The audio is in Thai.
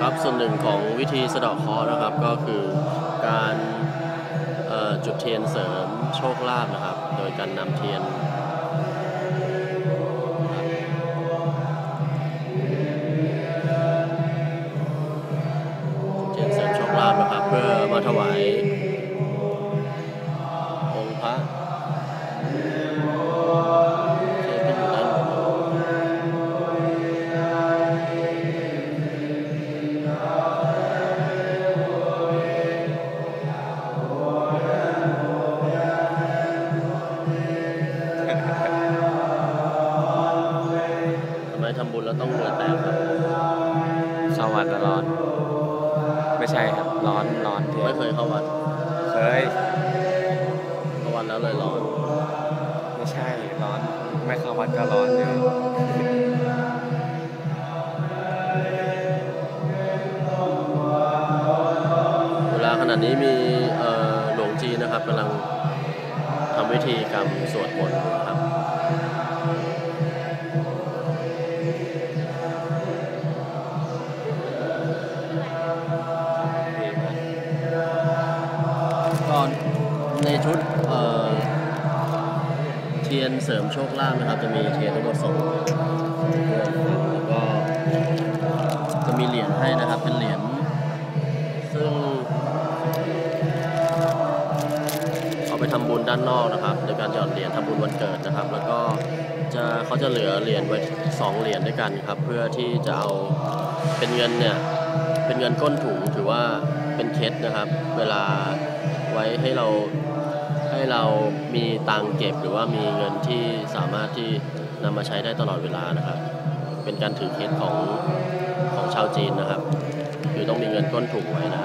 ครับส่วนหนึ่งของวิธีสะเดาะเคราะห์นะครับก็คือการจุดเทียนเสริมโชคลาภนะครับ โดยการนำเทียนเทียนเสริมโชคลาภนะครับ เพื่อมาถวายองค์พระ เข้าวัดแล้วร้อนไม่ใช่ครับ ร้อนร้อนเทียไม่เคยเข้าวัดเคยเข้าวัดแล้วเลยร้อน ไม่ใช่ร้อน ไม่เข้าวัดก็ร้อนอยู่เวลาขณะนี้มีเอ่อหลวงจีนนะครับกำลังทำวิธีกรรมสวดมนต์อยู่นะครับ ในชุดเอ่อเทียนเสริมโชคลาภนะครับ จะมีเทียนทั้งหมดสองแล้วก็จะมีเหรียญให้นะครับเป็นเหรียญซึ่งเอาไปทำบุญด้านนอกนะครับโดยการหยอดเหรียญทำบุญวันเกิดนะครับ แล้วก็จะเขาจะเหลือเหรียญไว้สองเหรียญด้วยกันครับ เพื่อที่จะเอาเป็นเงินเนี่ย เป็นเงินก้นถุงถือว่าเป็นเคสนะครับ เวลาไว้ให้เรา ให้เรามีตังเก็บหรือว่ามีเงินที่สามารถที่นำมาใช้ได้ตลอดเวลานะครับ เป็นการถือเคสของของชาวจีนนะครับ คือต้องมีเงินก้นถุงไว้นะ